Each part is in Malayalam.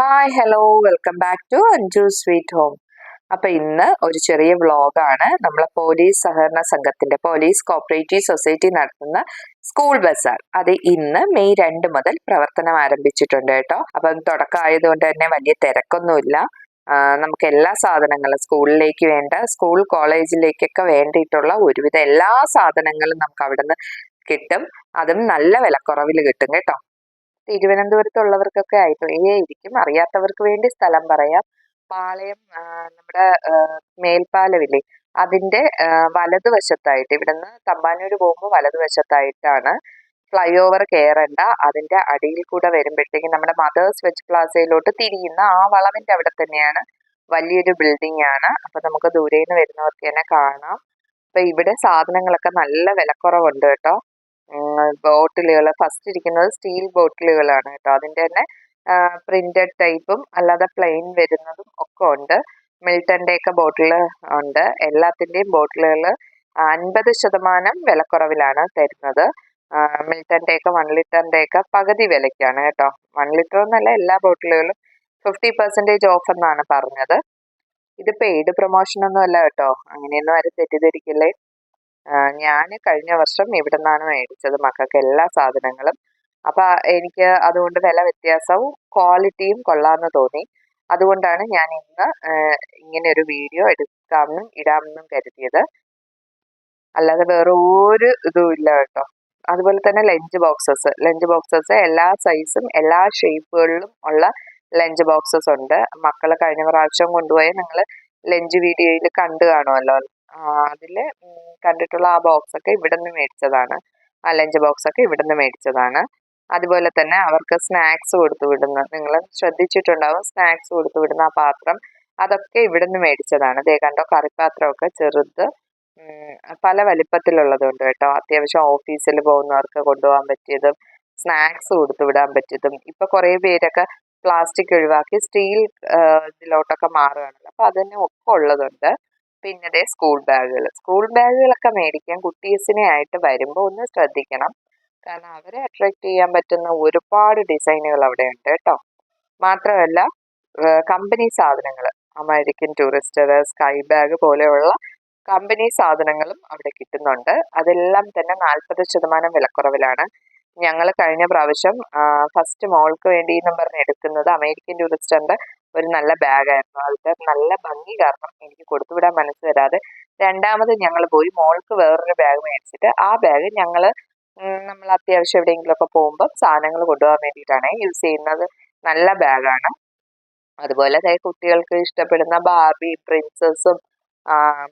Hi hello welcome back to Anju sweet home അപ്പൊ ഇന്ന് ഒരു ചെറിയ വ്ലോഗാണ് നമ്മളെ പോലീസ് സഹകരണ സംഘത്തിന്റെ പോലീസ് കോപ്പറേറ്റീവ് സൊസൈറ്റി നടത്തുന്ന സ്കൂൾ ബസാർ അത് ഇന്ന് മെയ് രണ്ട് മുതൽ പ്രവർത്തനം ആരംഭിച്ചിട്ടുണ്ട് കേട്ടോ. അപ്പം തുടക്കമായതുകൊണ്ട് തന്നെ വലിയ തിരക്കൊന്നുമില്ല. നമുക്ക് എല്ലാ സാധനങ്ങളും സ്കൂളിലേക്ക് വേണ്ട സ്കൂൾ കോളേജിലേക്കൊക്കെ വേണ്ടിയിട്ടുള്ള ഒരുവിധ എല്ലാ സാധനങ്ങളും നമുക്ക് അവിടുന്ന് കിട്ടും. അതും നല്ല വിലക്കുറവിൽ കിട്ടും കേട്ടോ. തിരുവനന്തപുരത്തുള്ളവർക്കൊക്കെ ആയിരിക്കും അറിയാത്തവർക്ക് വേണ്ടി സ്ഥലം പറയാം. പാളയം നമ്മുടെ മേൽപ്പാലമില്ലേ അതിന്റെ വലതുവശത്തായിട്ട് ഇവിടുന്ന് തമ്പാനൂർ പോകുമ്പോൾ വലതുവശത്തായിട്ടാണ് ഫ്ലൈ ഓവർ കയറണ്ട. അതിന്റെ അടിയിൽ കൂടെ വരുമ്പോഴത്തേക്കും നമ്മുടെ മദേഴ്സ് വെച്ച് പ്ലാസയിലോട്ട് തിരിയുന്ന ആ വളവിന്റെ അവിടെ തന്നെയാണ് വലിയൊരു ബിൽഡിംഗ് ആണ് അപ്പൊ നമുക്ക് ദൂരെ നിന്ന് വരുന്നവർക്ക് തന്നെ കാണാം. അപ്പൊ ഇവിടെ സാധനങ്ങളൊക്കെ നല്ല വിലക്കുറവുണ്ട് കേട്ടോ. ബോട്ടിലുകൾ. ഫസ്റ്റ് ഇരിക്കുന്നത് സ്റ്റീൽ ബോട്ടിലുകളാണ് കേട്ടോ. അതിന്റെ തന്നെ പ്രിന്റഡ് ടൈപ്പും അല്ലാതെ പ്ലെയിൻ വരുന്നതും ഒക്കെ ഉണ്ട്. മിൽട്ടന്റെ ഒക്കെ ബോട്ടിൽ ഉണ്ട്. എല്ലാത്തിന്റെയും ബോട്ടിലുകൾ അൻപത് ശതമാനം വിലക്കുറവിലാണ് തരുന്നത്. മിൽട്ടന്റെ ഒക്കെ വൺ ലിറ്ററിന്റെ ഒക്കെ പകുതി വിലയ്ക്കാണ് കേട്ടോ. വൺ ലിറ്റർ എന്നല്ല എല്ലാ ബോട്ടിലുകളും ഫിഫ്റ്റി പെർസെന്റേജ് ഓഫ് എന്നാണ് പറഞ്ഞത്. ഇത് പെയ്ഡ് പ്രൊമോഷൻ ഒന്നും അല്ല കേട്ടോ. അങ്ങനെയൊന്നും ആരും തെറ്റിദ്ധരിക്കില്ലേ? ഞാൻ കഴിഞ്ഞ വർഷം ഇവിടെ നിന്നാണ് മേടിച്ചത് മക്കൾക്ക് എല്ലാ സാധനങ്ങളും. അപ്പൊ എനിക്ക് അതുകൊണ്ട് വില വ്യത്യാസവും ക്വാളിറ്റിയും കൊള്ളാമെന്ന് തോന്നി. അതുകൊണ്ടാണ് ഞാൻ ഇന്ന് ഇങ്ങനെ ഒരു വീഡിയോ എടുക്കാമെന്നും ഇടാമെന്നും കരുതിയത്. അല്ലാതെ വേറെ ഒരു ഇതും ഇല്ല കേട്ടോ. അതുപോലെ തന്നെ ലഞ്ച് ബോക്സസ്. ലഞ്ച് ബോക്സസ് എല്ലാ സൈസും എല്ലാ ഷേപ്പുകളിലും ഉള്ള ലഞ്ച് ബോക്സസ് ഉണ്ട്. മക്കൾ കഴിഞ്ഞ പ്രാവശ്യം കൊണ്ടുപോയ നിങ്ങൾ ലഞ്ച് വീഡിയോയിൽ കണ്ടു കാണുമല്ലോ അതിൽ കണ്ടിട്ടുള്ള ആ ബോക്സ് ഒക്കെ ഇവിടെ നിന്ന് മേടിച്ചതാണ്. ആ ലഞ്ച് ബോക്സ് ഒക്കെ ഇവിടെ നിന്ന് മേടിച്ചതാണ്. അതുപോലെ തന്നെ അവർക്ക് സ്നാക്സ് കൊടുത്തു വിടുന്ന. നിങ്ങൾ ശ്രദ്ധിച്ചിട്ടുണ്ടാവും സ്നാക്സ് കൊടുത്തു വിടുന്ന ആ പാത്രം. അതൊക്കെ ഇവിടെ നിന്ന് മേടിച്ചതാണ്. ദേ കണ്ടോ കറിപ്പാത്രമൊക്കെ ചെറുത് പല വലിപ്പത്തിലുള്ളതുണ്ട് കേട്ടോ. അത്യാവശ്യം ഓഫീസിൽ പോകുന്നവർക്ക് കൊണ്ടുപോകാൻ പറ്റിയതും സ്നാക്സ് കൊടുത്തു വിടാൻ പറ്റിയതും. ഇപ്പൊ കുറേ പേരൊക്കെ പ്ലാസ്റ്റിക് ഒഴിവാക്കി സ്റ്റീൽ ഇതിലോട്ടൊക്കെ മാറുകയാണല്ലോ. അപ്പൊ അതിന് ഒക്കെ ഉള്ളതുണ്ട്. പിന്നെ സ്കൂൾ ബാഗുകൾ സ്കൂൾ ബാഗുകളൊക്കെ മേടിക്കാൻ കുട്ടീസിനെ ആയിട്ട് വരുമ്പോൾ ഒന്ന് ശ്രദ്ധിക്കണം. കാരണം അവരെ അട്രാക്ട് ചെയ്യാൻ പറ്റുന്ന ഒരുപാട് ഡിസൈനുകൾ അവിടെ ഉണ്ട് കേട്ടോ. മാത്രമല്ല കമ്പനി സാധനങ്ങൾ അമേരിക്കൻ ടൂറിസ്റ്റർ സ്കൈ ബാഗ് പോലെയുള്ള കമ്പനി സാധനങ്ങളും അവിടെ കിട്ടുന്നുണ്ട്. അതെല്ലാം തന്നെ നാൽപ്പത് ശതമാനം വിലക്കുറവിലാണ്. ഞങ്ങൾ കഴിഞ്ഞ പ്രാവശ്യം ഫസ്റ്റ് മോൾക്ക് വേണ്ടി എന്നും പറഞ്ഞ് എടുക്കുന്നത് അമേരിക്കൻ ടൂറിസ്റ്ററിന്റെ ഒരു നല്ല ബാഗായിരുന്നു ആൾക്കാർ നല്ല ഭംഗി കാരണം എനിക്ക് കൊടുത്തുവിടാൻ മനസ്സ് വരാതെ രണ്ടാമത് ഞങ്ങൾ പോയി. മോൾക്ക് വേറൊരു ബാഗ് മേടിച്ചിട്ട് ആ ബാഗ് ഞങ്ങൾ നമ്മൾ അത്യാവശ്യം എവിടെയെങ്കിലുമൊക്കെ പോകുമ്പോൾ സാധനങ്ങൾ കൊണ്ടുപോകാൻ വേണ്ടിയിട്ടാണ് യൂസ് ചെയ്യുന്നത്. നല്ല ബാഗാണ് അതുപോലെ കുട്ടികൾക്ക് ഇഷ്ടപ്പെടുന്ന ബാർബി പ്രിൻസസും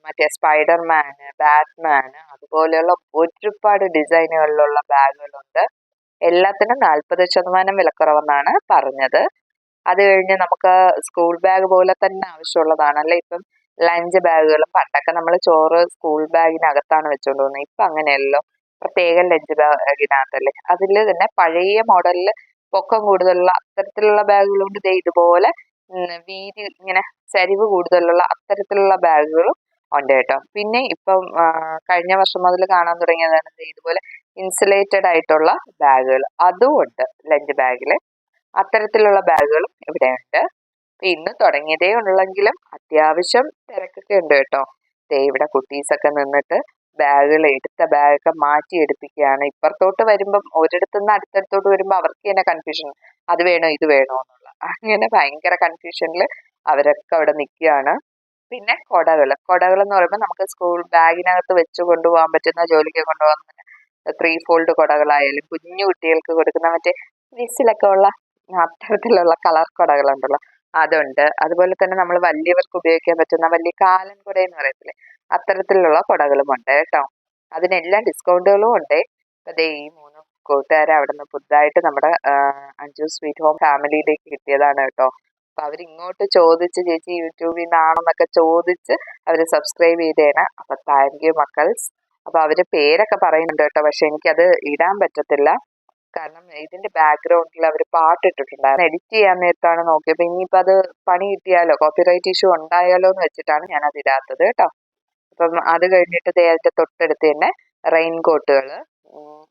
മറ്റേ സ്പൈഡർമാന് ബാറ്റ്മാന് അതുപോലെയുള്ള ഒരുപാട് ഡിസൈനുകളിലുള്ള ബാഗുകളുണ്ട് എല്ലാത്തിനും നാൽപ്പത് ശതമാനം വിലക്കുറവെന്നാണ് പറഞ്ഞത്. അത് കഴിഞ്ഞ് നമുക്ക് സ്കൂൾ ബാഗ് പോലെ തന്നെ ആവശ്യമുള്ളതാണ് ആവശ്യമുള്ളതാണല്ലേ? ഇപ്പം ലഞ്ച് ബാഗുകളും പണ്ടൊക്കെ നമ്മൾ ചോറ് സ്കൂൾ ബാഗിനകത്താണ് വെച്ചുകൊണ്ട് പോകുന്നത് ഇപ്പം അങ്ങനെയല്ലോ. പ്രത്യേക ലഞ്ച് ബാഗിനകത്തല്ലേ അതിൽ തന്നെ പഴയ മോഡലിൽ പൊക്കം കൂടുതലുള്ള അത്തരത്തിലുള്ള ബാഗുകളുണ്ട് ദേ ഇതുപോലെ വീതി ഇങ്ങനെ ചരിവ് കൂടുതലുള്ള അത്തരത്തിലുള്ള ബാഗുകളും ഉണ്ട് കേട്ടോ. പിന്നെ ഇപ്പം കഴിഞ്ഞ വർഷം മുതൽ കാണാൻ തുടങ്ങിയതാണ് ഇതുപോലെ ഇൻസുലേറ്റഡ് ആയിട്ടുള്ള ബാഗുകൾ അതും ഉണ്ട് ലഞ്ച് ബാഗിൽ അത്തരത്തിലുള്ള ബാഗുകളും ഇവിടെയുണ്ട്. ഇന്ന് തുടങ്ങിയതേ ഉള്ളെങ്കിലും അത്യാവശ്യം തിരക്കൊക്കെ ഉണ്ട് കേട്ടോ. ദേ ഇവിടെ കുട്ടീസൊക്കെ നിന്നിട്ട് ബാഗുകൾ എടുത്ത ബാഗൊക്കെ മാറ്റി എടുപ്പിക്കുകയാണ്. ഇപ്പുറത്തോട്ട് വരുമ്പം ഒരിടത്തുനിന്ന് അടുത്തടുത്തോട്ട് വരുമ്പോൾ അവർക്ക് തന്നെ കൺഫ്യൂഷൻ അത് വേണോ ഇത് വേണോ എന്നുള്ള. അങ്ങനെ ഭയങ്കര കൺഫ്യൂഷനിൽ അവരൊക്കെ അവിടെ നിൽക്കുകയാണ്. പിന്നെ കൊടകൾ കൊടകൾ എന്ന് പറയുമ്പോൾ നമുക്ക് സ്കൂൾ ബാഗിനകത്ത് വെച്ച് കൊണ്ടുപോകാൻ പറ്റുന്ന ജോലിക്ക് കൊണ്ടുപോകാൻ ത്രീ ഫോൾഡ് കൊടകളായാലും കുഞ്ഞു കുട്ടികൾക്ക് കൊടുക്കുന്ന മറ്റേ വിസിലൊക്കെ ഉള്ള അത്തരത്തിലുള്ള കളർ കുടകളുണ്ടല്ലോ അതുണ്ട്. അതുപോലെ തന്നെ നമ്മൾ വലിയവർക്ക് ഉപയോഗിക്കാൻ പറ്റുന്ന വലിയ കാലൻ കുട എന്ന് പറയത്തില്ലേ? അത്തരത്തിലുള്ള കുടകളും ഉണ്ട് കേട്ടോ. അതിനെല്ലാം ഡിസ്കൗണ്ടുകളും ഉണ്ട്. അതെ ഈ മൂന്ന് കൂട്ടുകാരെ അവിടെ നിന്ന് പുതുതായിട്ട് നമ്മുടെ അഞ്ചു സ്വീറ്റ് ഹോം ഫാമിലിയിലേക്ക് കിട്ടിയതാണ് കേട്ടോ. അപ്പൊ അവരിങ്ങോട്ട് ചോദിച്ച് ചേച്ചി യൂട്യൂബിൽ നിന്നാണെന്നൊക്കെ ചോദിച്ച് അവർ സബ്സ്ക്രൈബ് ചെയ്തേനെ. അപ്പൊ താങ്ക് യു മക്കൾസ്. അപ്പൊ അവർ പേരൊക്കെ പറയുന്നുണ്ട് കേട്ടോ. പക്ഷെ എനിക്കത് ഇടാൻ പറ്റത്തില്ല. കാരണം ഇതിന്റെ ബാക്ക്ഗ്രൗണ്ടിൽ അവർ പാട്ട് ഇട്ടിട്ടുണ്ടായിരുന്നു. എഡിറ്റ് ചെയ്യാൻ നേരത്താണ് നോക്കിയപ്പോൾ ഇനിയിപ്പോൾ അത് പണി കിട്ടിയാലോ? കോപ്പിറൈറ്റ് ഇഷ്യൂ ഉണ്ടായാലോ എന്ന് വെച്ചിട്ടാണ് ഞാൻ അത് ഇടാത്തത് കേട്ടോ. അപ്പം അത് കഴിഞ്ഞിട്ട് നേരത്തെ തൊട്ടടുത്ത് തന്നെ റെയിൻകോട്ടുകൾ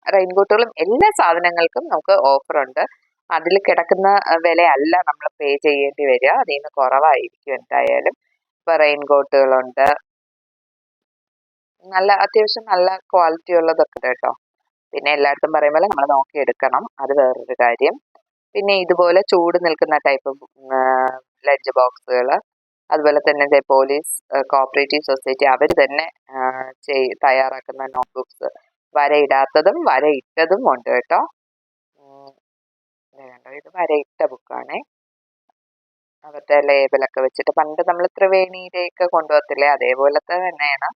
റെയിൻകോട്ടുകളും റെയിൻ കോട്ടുകളും എല്ലാ സാധനങ്ങൾക്കും നമുക്ക് ഓഫർ ഉണ്ട്. അതിൽ കിടക്കുന്ന വിലയല്ല നമ്മൾ പേ ചെയ്യേണ്ടി വരിക. അതിൽ നിന്ന് കുറവായിരിക്കും എന്തായാലും. ഇപ്പൊ റെയിൻകോട്ടുകളുണ്ട് നല്ല അത്യാവശ്യം നല്ല ക്വാളിറ്റി ഉള്ളതൊക്കെ കേട്ടോ. പിന്നെ എല്ലായിടത്തും പറയുമ്പോൾ നമ്മൾ നോക്കിയെടുക്കണം അത് വേറൊരു കാര്യം. പിന്നെ ഇതുപോലെ ചൂട് നിൽക്കുന്ന ടൈപ്പ് ലഞ്ച് ബോക്സുകൾ അതുപോലെ തന്നെ പോലീസ് കോപ്പറേറ്റീവ് സൊസൈറ്റി അവർ തന്നെ ചെയ് തയ്യാറാക്കുന്ന നോട്ട്ബുക്സ് വരയിടാത്തതും വരയിട്ടതും ഉണ്ട് കേട്ടോ. ഇത് വരയിട്ട ബുക്കാണേ അവരുടെ ലേബലൊക്കെ വെച്ചിട്ട് പണ്ട് നമ്മൾ ത്രിവേണിയിലേക്ക് കൊണ്ടുപോകത്തില്ലേ? അതേപോലത്തെ തന്നെയാണ്.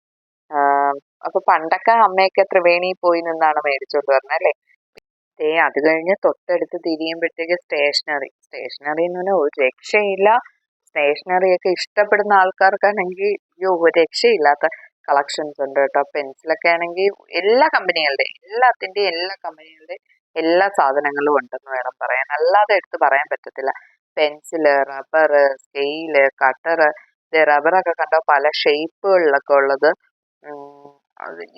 അപ്പൊ പണ്ടൊക്കെ അമ്മയൊക്കെ ത്രിവേണി പോയി നിന്നാണ് മേടിച്ചോണ്ട് വരുന്നത് അല്ലേ? ഏ അത് കഴിഞ്ഞ് തൊട്ടടുത്ത് തിരിയുമ്പോഴത്തേക്ക് സ്റ്റേഷനറി. സ്റ്റേഷനറി എന്ന് പറഞ്ഞാൽ ഒരു രക്ഷയില്ല. സ്റ്റേഷനറി ഒക്കെ ഇഷ്ടപ്പെടുന്ന ആൾക്കാർക്കാണെങ്കിൽ അയ്യോ ഒരു രക്ഷയില്ലാത്ത കളക്ഷൻസ് ഉണ്ട് കേട്ടോ. പെൻസിലൊക്കെ ആണെങ്കിൽ എല്ലാ കമ്പനികളുടെയും എല്ലാത്തിന്റെയും എല്ലാ കമ്പനികളുടെയും എല്ലാ സാധനങ്ങളും ഉണ്ടെന്ന് വേണം പറയാൻ. അല്ലാതെ എടുത്ത് പറയാൻ പറ്റത്തില്ല. പെൻസിൽ റബ്ബർ സ്കെയിൽ കട്ടർ റബ്ബറൊക്കെ കണ്ടോ പല ഷേപ്പുകളിലൊക്കെ ഉള്ളത്.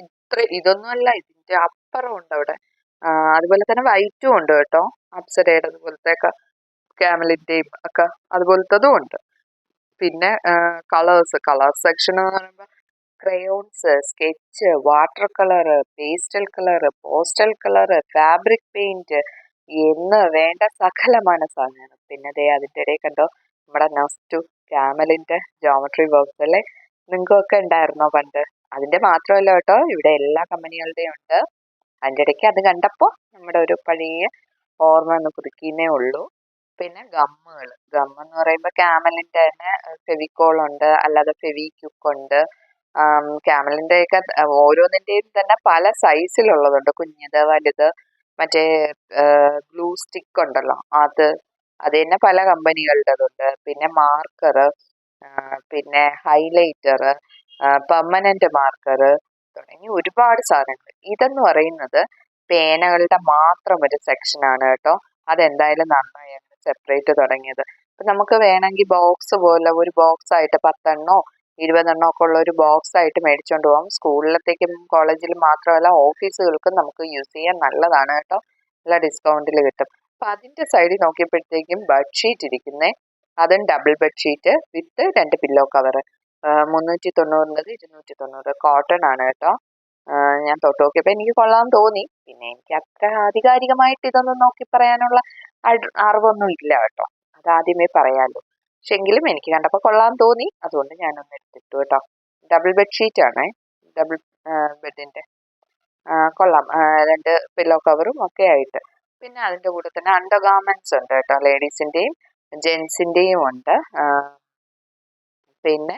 ഇത്ര ഇതൊന്നുമല്ല ഇതിന്റെ അപ്പുറം ഉണ്ട് അവിടെ അതുപോലെ തന്നെ വൈറ്റും ഉണ്ട് കേട്ടോ. അപ്സരയുടെ അതുപോലത്തെ ക്യാമലിന്റെയും ഒക്കെ അതുപോലത്തതും ഉണ്ട്. പിന്നെ കളേഴ്സ് കളർ സെക്ഷൻ എന്ന് പറയുമ്പോൾ crayons sketch water colour pastel colour postal colour fabric paint എന്ന് വേണ്ട സകലമാണ് സാധനങ്ങൾ. പിന്നെ ദേ അതിന്റെ ഇടയിൽ കണ്ടോ നമ്മുടെ നസ്റ്റു ക്യാമലിന്റെ ജോമെട്രി ബോക്സ് അല്ലേ? നിങ്ങൾക്കൊക്കെ ഉണ്ടായിരുന്നോ പണ്ട്? അതിന്റെ മാത്രമല്ല കേട്ടോ ഇവിടെ എല്ലാ കമ്പനികളുടെയും ഉണ്ട്. അതിന്റെ ഇടയ്ക്ക് അത് കണ്ടപ്പോൾ നമ്മുടെ ഒരു പഴയ ഓർമ്മ ഒന്ന് പുതുക്കിയേ ഉള്ളൂ. പിന്നെ ഗമ്മുകൾ ഗം എന്ന് പറയുമ്പോൾ ക്യാമലിന്റെ തന്നെ ഫെവിക്കോൾ ഉണ്ട് അല്ലാതെ ഫെവിക്യുക്ക് ഉണ്ട്. ക്യാമലിന്റെ ഒക്കെ ഓരോന്നിന്റെയും തന്നെ പല സൈസിലുള്ളതുണ്ട്. കുഞ്ഞത് വലുത് മറ്റേ ഗ്ലൂ സ്റ്റിക്ക് ഉണ്ടല്ലോ അത് അത് തന്നെ പല കമ്പനികളുടേതുണ്ട്. പിന്നെ മാർക്കർ പിന്നെ ഹൈലൈറ്റർ പെർമനന്റ് മാർക്കർ തുടങ്ങി ഒരുപാട് സാധനങ്ങൾ. ഇതെന്ന് പറയുന്നത് പേനകളുടെ മാത്രം ഒരു സെക്ഷനാണ് കേട്ടോ. അതെന്തായാലും നന്നായി സെപ്പറേറ്റ് തുടങ്ങിയത്. അപ്പം നമുക്ക് വേണമെങ്കിൽ ബോക്സ് പോലെ ഒരു ബോക്സ് ആയിട്ട് പത്തെണ്ണോ ഇരുപതെണ്ണോ ഒക്കെ ഉള്ള ഒരു ബോക്സ് ആയിട്ട് മേടിച്ചുകൊണ്ട് പോകാം സ്കൂളിലത്തേക്കും കോളേജിലും മാത്രമല്ല ഓഫീസുകൾക്കും നമുക്ക് യൂസ് ചെയ്യാൻ നല്ലതാണ് കേട്ടോ. നല്ല ഡിസ്കൗണ്ടിൽ കിട്ടും. അപ്പം അതിന്റെ സൈഡിൽ നോക്കിയപ്പോഴത്തേക്കും ബെഡ്ഷീറ്റ് ഇരിക്കുന്നേ. അതും ഡബിൾ ബെഡ്ഷീറ്റ് വിത്ത് രണ്ട് പില്ലോ കവർ മുന്നൂറ്റി തൊണ്ണൂറിന്റെത് ഇരുന്നൂറ്റി തൊണ്ണൂറ് കോട്ടൺ ആണ് കേട്ടോ. ഞാൻ തൊട്ട് നോക്കിയപ്പോൾ എനിക്ക് കൊള്ളാൻ തോന്നി. പിന്നെ എനിക്ക് അത്ര ആധികാരികമായിട്ട് ഇതൊന്നും നോക്കി പറയാനുള്ള അറിവൊന്നും ഇല്ല കേട്ടോ. അത് ആദ്യമേ പറയാമല്ലോ പക്ഷെ എങ്കിലും എനിക്ക് കണ്ടപ്പോൾ കൊള്ളാൻ തോന്നി. അതുകൊണ്ട് ഞാനൊന്ന് എടുത്തിട്ടു കേട്ടോ. ഡബിൾ ബെഡ്ഷീറ്റ് ആണ്. ഡബിൾ ബെഡിന്റെ കൊള്ളാം. രണ്ട് പില്ലോ കവറും ഒക്കെ ആയിട്ട്. പിന്നെ അതിന്റെ കൂടെ തന്നെ അണ്ടർ ഗാർമെന്റ്സ് ഉണ്ട് കേട്ടോ. ലേഡീസിന്റെയും ജെൻസിന്റെയും ഉണ്ട്. പിന്നെ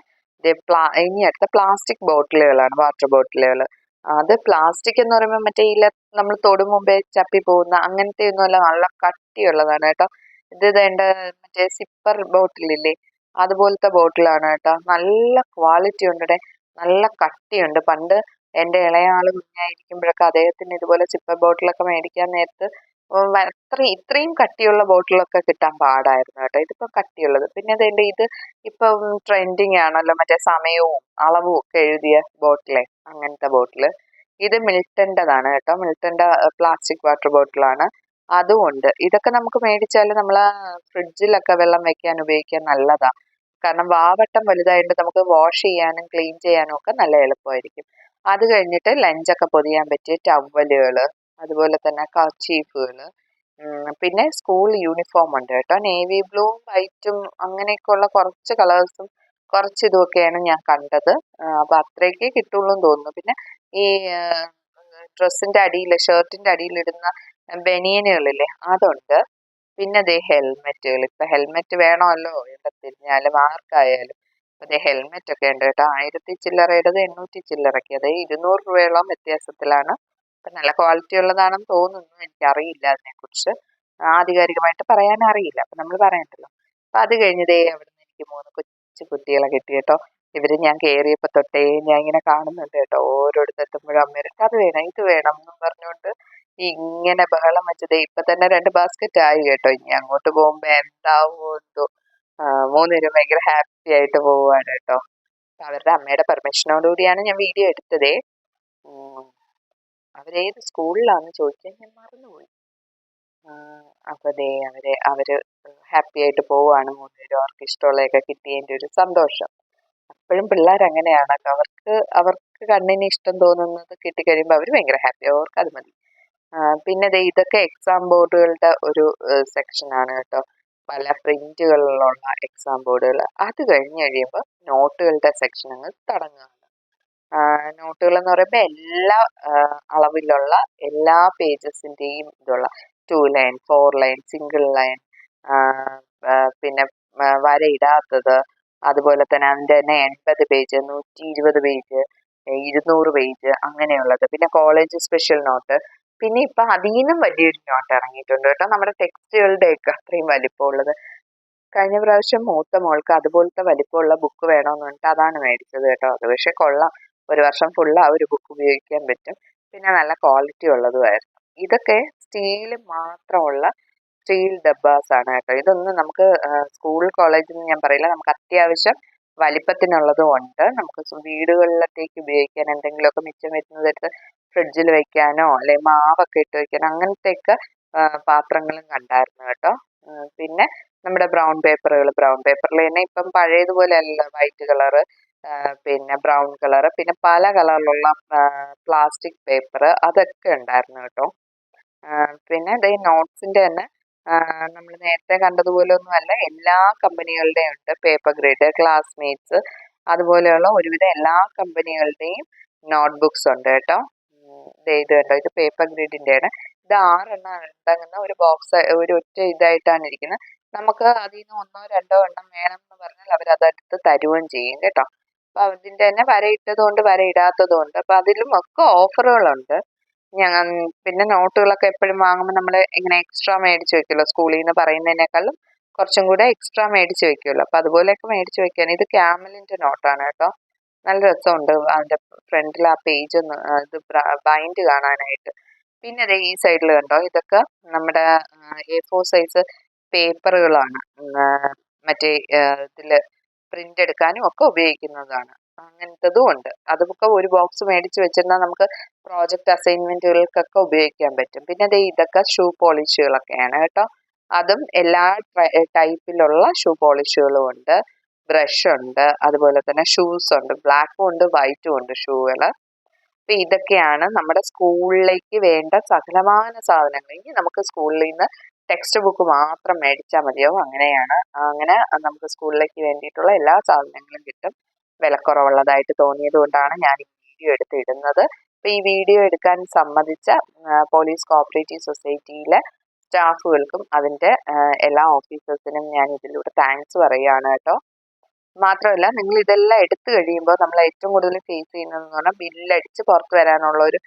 ഇനി അടുത്ത പ്ലാസ്റ്റിക് ബോട്ടിലുകളാണ് വാട്ടർ ബോട്ടിലുകൾ അത് പ്ലാസ്റ്റിക് എന്ന് പറയുമ്പോൾ മറ്റേ ഇല നമ്മൾ തൊടു മുമ്പേ ചപ്പി പോകുന്ന അങ്ങനത്തെ ഒന്നുമല്ല നല്ല കട്ടിയുള്ളതാണ് കേട്ടോ. ഇത് വേണ്ട മറ്റേ സിപ്പർ ബോട്ടിലില്ലേ അതുപോലത്തെ ബോട്ടിലാണ് കേട്ടോ. നല്ല ക്വാളിറ്റി ഉണ്ട് നല്ല കട്ടിയുണ്ട്. പണ്ട് എന്റെ ഇളയാൾ കുഞ്ഞായിരിക്കുമ്പോഴൊക്കെ അദ്ദേഹത്തിന് ഇതുപോലെ സിപ്പർ ബോട്ടിലൊക്കെ മേടിക്കാൻ നേരത്ത് അത്ര ഇത്രയും കട്ടിയുള്ള ബോട്ടിലൊക്കെ കിട്ടാൻ പാടായിരുന്നു കേട്ടോ. ഇതിപ്പോ കട്ടിയുള്ളത്. പിന്നെ അതെന്റെ ഇത് ഇപ്പം ട്രെൻഡിങ് ആണല്ലോ. മറ്റേ സമയവും അളവും ഒക്കെ എഴുതിയ ബോട്ടിലെ അങ്ങനത്തെ ബോട്ടിൽ ഇത് മിൽട്ടന്റെതാണ് കേട്ടോ. മിൽട്ടന്റെ പ്ലാസ്റ്റിക് വാട്ടർ ബോട്ടിലാണ് അതുമുണ്ട് ഇതൊക്കെ നമുക്ക് മേടിച്ചാൽ നമ്മൾ ഫ്രിഡ്ജിലൊക്കെ വെള്ളം വെക്കാൻ ഉപയോഗിക്കാൻ നല്ലതാ. കാരണം വാവട്ടം വലുതായിട്ട് നമുക്ക് വാഷ് ചെയ്യാനും ക്ലീൻ ചെയ്യാനും ഒക്കെ നല്ല എളുപ്പമായിരിക്കും. അത് കഴിഞ്ഞിട്ട് ലഞ്ചൊക്കെ പൊതിയാൻ പറ്റിയ ടവലുകൾ അതുപോലെ തന്നെ കർച്ചീഫുകൾ. പിന്നെ സ്കൂൾ യൂണിഫോം ഉണ്ട് കേട്ടോ. നേവി ബ്ലൂവും വൈറ്റും അങ്ങനെയൊക്കെയുള്ള കുറച്ച് കളേഴ്സും കുറച്ച് ഇതുമൊക്കെയാണ് ഞാൻ കണ്ടത്. അപ്പം അത്രയൊക്കെ കിട്ടുള്ളൂ എന്ന് തോന്നുന്നു. പിന്നെ ഈ ഡ്രസ്സിന്റെ അടിയിൽ ഷർട്ടിന്റെ അടിയിലിടുന്ന ബനിയനുകളില്ലേ അതുണ്ട്. പിന്നെ അതേ ഹെൽമെറ്റുകൾ. ഇപ്പൊ ഹെൽമെറ്റ് വേണമല്ലോ എവിടെ തിരിഞ്ഞാലും ആർക്കായാലും. അതേ ഹെൽമെറ്റ് ഒക്കെ ഉണ്ട് കേട്ടോ. ആയിരത്തി ചില്ലറയുടേത് എണ്ണൂറ്റി ചില്ലറയ്ക്ക്. അത് ഇരുന്നൂറ് രൂപയോളം വ്യത്യാസത്തിലാണ്. അപ്പം നല്ല ക്വാളിറ്റി ഉള്ളതാണെന്ന് തോന്നുന്നു. എനിക്കറിയില്ല അതിനെക്കുറിച്ച്. ആധികാരികമായിട്ട് പറയാൻ അറിയില്ല. അപ്പം നമ്മൾ പറയണ്ടല്ലോ. അപ്പം അത് കഴിഞ്ഞതേ അവിടുന്ന് എനിക്ക് മൂന്ന് കൊച്ചു കുട്ടികളെ കിട്ടി കേട്ടോ. ഇവർ ഞാൻ കയറിയപ്പോൾ തൊട്ടേ ഞാൻ ഇങ്ങനെ കാണുന്നുണ്ട് കേട്ടോ. ഓരോരുത്തെത്തുമ്പോഴും അമ്മേരൊക്കെ അത് വേണം ഇത് വേണം എന്നും പറഞ്ഞുകൊണ്ട് ഇങ്ങനെ ബഹളം വെച്ചത് ഇപ്പൊ തന്നെ രണ്ട് ബാസ്ക്കറ്റ് ആയി കേട്ടോ. ഇനി അങ്ങോട്ട് പോകുമ്പോ എന്താവോ എന്തോ. മൂന്നുപേരും ഭയങ്കര ഹാപ്പി ആയിട്ട് പോവാണ് കേട്ടോ. അവരുടെ അമ്മയുടെ പെർമിഷനോടുകൂടിയാണ് ഞാൻ വീഡിയോ എടുത്തതേ. അവരേത് സ്കൂളിലാണെന്ന് ചോദിക്കാൻ ഞാൻ മറന്നുപോയി. അപ്പൊ ദേ അവരെ അവർ ഹാപ്പി ആയിട്ട് പോവാണ് മൂന്നുപേരും. അവർക്ക് ഇഷ്ടമുള്ളതൊക്കെ കിട്ടിയതിന്റെ ഒരു സന്തോഷം. അപ്പോഴും പിള്ളേർ അങ്ങനെയാണ് അവർക്ക് അവർക്ക് കണ്ണിന് ഇഷ്ടം തോന്നുന്നത് കിട്ടിക്കഴിയുമ്പോൾ അവർ ഭയങ്കര ഹാപ്പി. അവർക്ക് അത് മതി. പിന്നെ ഇതൊക്കെ എക്സാം ബോർഡുകളുടെ ഒരു സെക്ഷനാണ് കേട്ടോ. പല പ്രിന്റുകളിലുള്ള എക്സാം ബോർഡുകൾ. അത് കഴിഞ്ഞ് കഴിയുമ്പോൾ നോട്ടുകളുടെ സെക്ഷൻ അങ്ങ് തുടങ്ങുകയാണ് നോട്ടുകൾ എന്ന് പറയുമ്പോൾ എല്ലാ അളവിലുള്ള എല്ലാ പേജസിന്റെയും ഇതുള്ള two line four line single line പിന്നെ വരയിടാത്തത് അതുപോലെ തന്നെ അതിന്റെ തന്നെ എൺപത് പേജ് നൂറ്റി ഇരുപത് പേജ് ഇരുന്നൂറ് പേജ് അങ്ങനെയുള്ളത്. പിന്നെ കോളേജ് സ്പെഷ്യൽ നോട്ട് പിന്നെ ഇപ്പൊ അതിൽ നിന്നും വലിയൊരു നോട്ട് ഇറങ്ങിയിട്ടുണ്ട് കേട്ടോ. നമ്മുടെ ടെക്സ്റ്റുകളുടെയൊക്കെ അത്രയും വലിപ്പമുള്ളത്. കഴിഞ്ഞ പ്രാവശ്യം മൂത്ത മോൾക്ക് അതുപോലത്തെ വലിപ്പമുള്ള ബുക്ക് വേണമെന്ന് പറഞ്ഞിട്ട് അതാണ് മേടിച്ചത് കേട്ടോ. അത് പക്ഷെ കൊള്ളാം. ഒരു വർഷം ഫുള്ള് ആ ഒരു ബുക്ക് ഉപയോഗിക്കാൻ പറ്റും. പിന്നെ നല്ല ക്വാളിറ്റി ഉള്ളതുമായിരുന്നു ഇതൊക്കെ സ്റ്റീൽ മാത്രമുള്ള സ്റ്റീൽ ഡബ്ബാസ് ആണ് കേട്ടോ. ഇതൊന്നും നമുക്ക് സ്കൂൾ കോളേജിൽ നിന്ന് ഞാൻ പറയില്ല. നമുക്ക് അത്യാവശ്യം വലിപ്പത്തിനുള്ളതും ഉണ്ട്. നമുക്ക് വീടുകളിലത്തേക്ക് ഉപയോഗിക്കാൻ എന്തെങ്കിലുമൊക്കെ മിച്ചം വരുന്നതെടുത്ത് ഫ്രിഡ്ജിൽ വെക്കാനോ അല്ലെ മാവൊക്കെ ഇട്ട് വെക്കാനോ അങ്ങനത്തെയൊക്കെ പാത്രങ്ങളും കണ്ടായിരുന്നു കേട്ടോ. പിന്നെ നമ്മുടെ ബ്രൗൺ പേപ്പറുകൾ ബ്രൗൺ പേപ്പറിൽ തന്നെ ഇപ്പം പഴയതുപോലെ അല്ല വൈറ്റ് കളറ് പിന്നെ ബ്രൗൺ കളറ് പിന്നെ പല കളറിലുള്ള പ്ലാസ്റ്റിക് പേപ്പർ അതൊക്കെ ഉണ്ടായിരുന്നു കേട്ടോ. പിന്നെ ദേ നോട്ട്സിന്റെ തന്നെ നമ്മൾ നേരത്തെ കണ്ടതുപോലെ ഒന്നുമല്ല എല്ലാ കമ്പനികളുടെയും ഉണ്ട് പേപ്പർ ഗ്രേഡ് ക്ലാസ്മേറ്റ്സ് അതുപോലെയുള്ള ഒരുവിധം എല്ലാ കമ്പനികളുടെയും നോട്ട്ബുക്സ് ഉണ്ട് കേട്ടോ. ഇത് കണ്ടോ ഇത് പേപ്പർ ഗ്രിഡിന്റെ ആണ് ഇത് ആറെണ്ണം അടങ്ങുന്ന ഒരു ബോക്സ് ഒരു ഒറ്റ ഇതായിട്ടാണ് ഇരിക്കുന്നത്. നമുക്ക് അതിൽ നിന്ന് ഒന്നോ രണ്ടോ എണ്ണം വേണം എന്ന് പറഞ്ഞാൽ അവർ അതെടുത്ത് തരുകയും ചെയ്യും കേട്ടോ. അപ്പൊ അതിന്റെ തന്നെ വരെ ഇടാത്തതുകൊണ്ട്. അപ്പൊ അതിലും ഒക്കെ ഓഫറുകളുണ്ട്. ഞങ്ങൾ പിന്നെ നോട്ടുകളൊക്കെ എപ്പോഴും വാങ്ങുമ്പോൾ നമ്മൾ ഇങ്ങനെ എക്സ്ട്രാ മേടിച്ച് വെക്കുമല്ലോ സ്കൂളിൽ നിന്ന് പറയുന്നതിനേക്കാളും കുറച്ചും കൂടെ എക്സ്ട്രാ മേടിച്ച് വെക്കുമല്ലോ അപ്പൊ അതുപോലെയൊക്കെ മേടിച്ച് വെക്കാൻ ഇത് ക്യാമലിന്റെ നോട്ടാണ് കേട്ടോ. നല്ല രസമുണ്ട് അതിന്റെ ഫ്രണ്ടിൽ ആ പേജ് ഒന്ന് ഇത് ബൈൻഡ് കാണാനായിട്ട്. പിന്നെ ദേ ഈ സൈഡിൽ കണ്ടോ? ഇതൊക്കെ നമ്മുടെ എ ഫോർ സൈസ് പേപ്പറുകളാണ്. മറ്റേ ഇതിൽ പ്രിന്റ് എടുക്കാനും ഒക്കെ ഉപയോഗിക്കുന്നതാണ്. അങ്ങനത്തതും ഉണ്ട്. അതൊക്കെ ഒരു ബോക്സ് മേടിച്ച് വെച്ചിരുന്നാൽ നമുക്ക് പ്രോജക്റ്റ് അസൈൻമെന്റുകൾക്കൊക്കെ ഉപയോഗിക്കാൻ പറ്റും. പിന്നെ ദേ ഇതൊക്കെ ഷൂ പോളിഷുകളൊക്കെയാണ് കേട്ടോ. അതും എല്ലാ ടൈപ്പിലുള്ള ഷൂ പോളിഷുകളും ഉണ്ട്. ബ്രഷ് ഉണ്ട്. അതുപോലെ തന്നെ ഷൂസ് ഉണ്ട്. ബ്ലാക്കും ഉണ്ട് വൈറ്റും ഉണ്ട് ഷൂകൾ അപ്പൊ ഇതൊക്കെയാണ് നമ്മുടെ സ്കൂളിലേക്ക് വേണ്ട സകലമാന സാധനങ്ങൾ ഇനി നമുക്ക് സ്കൂളിൽ നിന്ന് ടെക്സ്റ്റ് ബുക്ക് മാത്രം മേടിച്ചാൽ മതിയാവും അങ്ങനെയാണ്. അങ്ങനെ നമുക്ക് സ്കൂളിലേക്ക് വേണ്ടിയിട്ടുള്ള എല്ലാ സാധനങ്ങളും കിട്ടും. വിലക്കുറവുള്ളതായിട്ട് തോന്നിയത് കൊണ്ടാണ് ഞാൻ ഈ വീഡിയോ എടുത്ത് ഇടുന്നത് ഈ വീഡിയോ എടുക്കാൻ സമ്മതിച്ച പോലീസ് കോപ്പറേറ്റീവ് സൊസൈറ്റിയിലെ സ്റ്റാഫുകൾക്കും അതിന്റെ എല്ലാ ഓഫീസേഴ്സിനും ഞാൻ ഇതിലൂടെ താങ്ക്സ് പറയുകയാണ് കേട്ടോ. മാത്രമല്ല നിങ്ങൾ ഇതെല്ലാം എടുത്തു കഴിയുമ്പോൾ നമ്മൾ ഏറ്റവും കൂടുതൽ ഫേസ് ചെയ്യുന്നതെന്ന് പറഞ്ഞാൽ ബില്ലടിച്ച് പുറത്ത് വരാനുള്ള ഒരു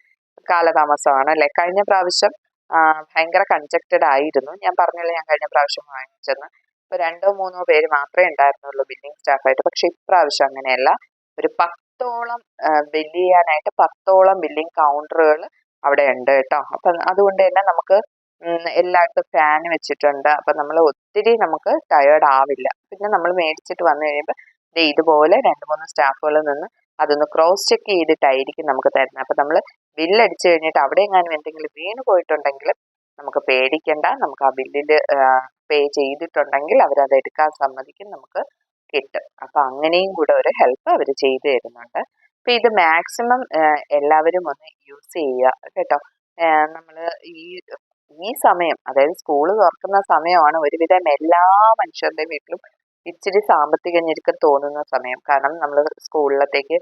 കാലതാമസമാണ് അല്ലേ? കഴിഞ്ഞ പ്രാവശ്യം ഭയങ്കര കൺജക്റ്റഡ് ആയിരുന്നു. ഞാൻ പറഞ്ഞല്ലോ ഞാൻ കഴിഞ്ഞ പ്രാവശ്യം വാങ്ങിച്ചെന്ന്. ഇപ്പൊ രണ്ടോ മൂന്നോ പേര് മാത്രമേ ഉണ്ടായിരുന്നുള്ളൂ ബില്ലിംഗ് സ്റ്റാഫായിട്ട് പക്ഷെ ഇപ്രാവശ്യം അങ്ങനെയല്ല. ഒരു പത്തോളം ബില്ല് ചെയ്യാനായിട്ട് പത്തോളം ബില്ലിംഗ് കൗണ്ടറുകൾ അവിടെ ഉണ്ട് കേട്ടോ. അപ്പൊ അതുകൊണ്ട് തന്നെ നമുക്ക് എല്ലായിടത്തും ഫാൻ വെച്ചിട്ടുണ്ട്. അപ്പൊ നമ്മൾ ഒത്തിരി നമുക്ക് ടയേർഡ് ആവില്ല. പിന്നെ നമ്മൾ മേടിച്ചിട്ട് വന്നു കഴിയുമ്പോൾ ഇതുപോലെ രണ്ട് മൂന്ന് സ്റ്റാഫുകൾ നിന്ന് അതൊന്ന് ക്രോസ് ചെക്ക് ചെയ്തിട്ടായിരിക്കും നമുക്ക് തരുന്നത്. അപ്പൊ നമ്മൾ ബില്ലടിച്ചു കഴിഞ്ഞിട്ട് അവിടെ എങ്ങാനും എന്തെങ്കിലും വീണ് പോയിട്ടുണ്ടെങ്കിൽ നമുക്ക് പേടിക്കണ്ട. നമുക്ക് ആ ബില്ലിൽ പേ ചെയ്തിട്ടുണ്ടെങ്കിൽ അവരത് എടുക്കാൻ സമ്മതിക്കും നമുക്ക് കിട്ടും. അപ്പൊ അങ്ങനെയും കൂടെ ഒരു ഹെൽപ്പ് അവർ ചെയ്തു തരുന്നുണ്ട്. അപ്പൊ ഇത് മാക്സിമം എല്ലാവരും ഒന്ന് യൂസ് ചെയ്യുക കേട്ടോ. നമ്മൾ ഈ ഈ സമയം അതായത് സ്കൂൾ തുറക്കുന്ന സമയമാണ് ഒരുവിധം എല്ലാ മനുഷ്യരുടെയും വീട്ടിലും ഇച്ചിരി സാമ്പത്തിക ഞെരുക്കം തോന്നുന്ന സമയം. കാരണം നമ്മൾ സ്കൂളിലത്തേക്ക്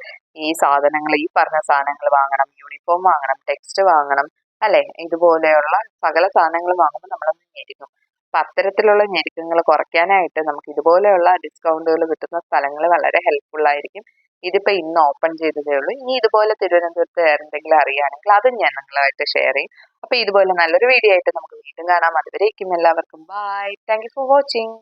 ഈ സാധനങ്ങൾ ഈ പറഞ്ഞ സാധനങ്ങൾ വാങ്ങണം യൂണിഫോം വാങ്ങണം ടെക്സ്റ്റ് വാങ്ങണം അല്ലെ? ഇതുപോലെയുള്ള സകല സാധനങ്ങൾ വാങ്ങുമ്പോൾ നമ്മളൊന്ന് ഞെരുക്കും അപ്പൊ അത്തരത്തിലുള്ള ഞെരുക്കങ്ങൾ കുറയ്ക്കാനായിട്ട് നമുക്ക് ഇതുപോലെയുള്ള ഡിസ്കൗണ്ടുകൾ കിട്ടുന്ന സ്ഥലങ്ങൾ വളരെ ഹെൽപ്ഫുൾ ആയിരിക്കും. ഇതിപ്പോ ഇന്ന് ഓപ്പൺ ചെയ്തതേ ഉള്ളൂ. ഇനി ഇതുപോലെ തിരുവനന്തപുരത്ത് എന്തെങ്കിലും അറിയുകയാണെങ്കിൽ അതും ഞാൻ നിങ്ങളായിട്ട് ഷെയർ ചെയ്യും. അപ്പൊ ഇതുപോലെ നല്ലൊരു വീഡിയോ ആയിട്ട് നമുക്ക് വീണ്ടും കാണാം. അതുവരേക്കും എല്ലാവർക്കും ബൈ താങ്ക് ഫോർ വാച്ചിങ്